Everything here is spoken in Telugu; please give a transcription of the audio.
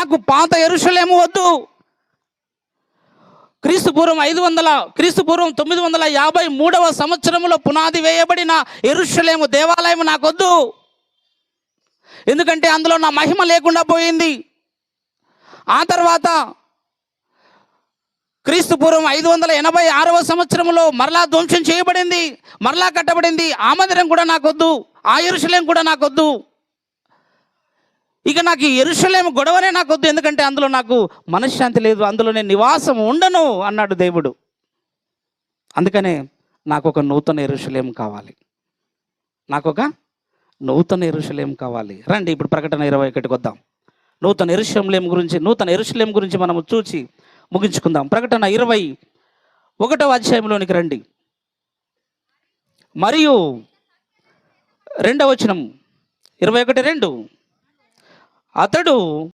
నాకు పాత ఎరుషులేము వద్దు. క్రీస్తు పూర్వం ఐదు వందల క్రీస్తు పూర్వం తొమ్మిది వందల యాభై మూడవ సంవత్సరంలో పునాది వేయబడిన ఎరుషులేము దేవాలయం నాకొద్దు. ఎందుకంటే అందులో నా మహిమ లేకుండా పోయింది. ఆ తర్వాత క్రీస్తు పూర్వం ఐదు వందల ఎనభై ఆరవ సంవత్సరంలో మరలా ధ్వంసం చేయబడింది మరలా కట్టబడింది. ఆ మందిరం కూడా నాకొద్దు ఆ కూడా నాకొద్దు. ఇక నాకు ఈ ఎరుషలేం గొడవనే వద్దు. ఎందుకంటే అందులో నాకు మనశ్శాంతి లేదు అందులో నేను నివాసం ఉండను అన్నాడు దేవుడు. అందుకనే నాకు ఒక నూతన ఎరుషలేం కావాలి. నాకు ఒక నూతన ఎరుషలేం కావాలి. రండి ఇప్పుడు ప్రకటన ఇరవై ఒకటికి వద్దాం. నూతన ఎరుషలేం గురించి నూతన ఎరుషలేం గురించి మనము చూచి ముగించుకుందాం. ప్రకటన ఇరవై ఒకటవ అధ్యాయంలోనికి రండి. మరియు రెండవ వచనం ఇరవై ఒకటి రెండు. అతడు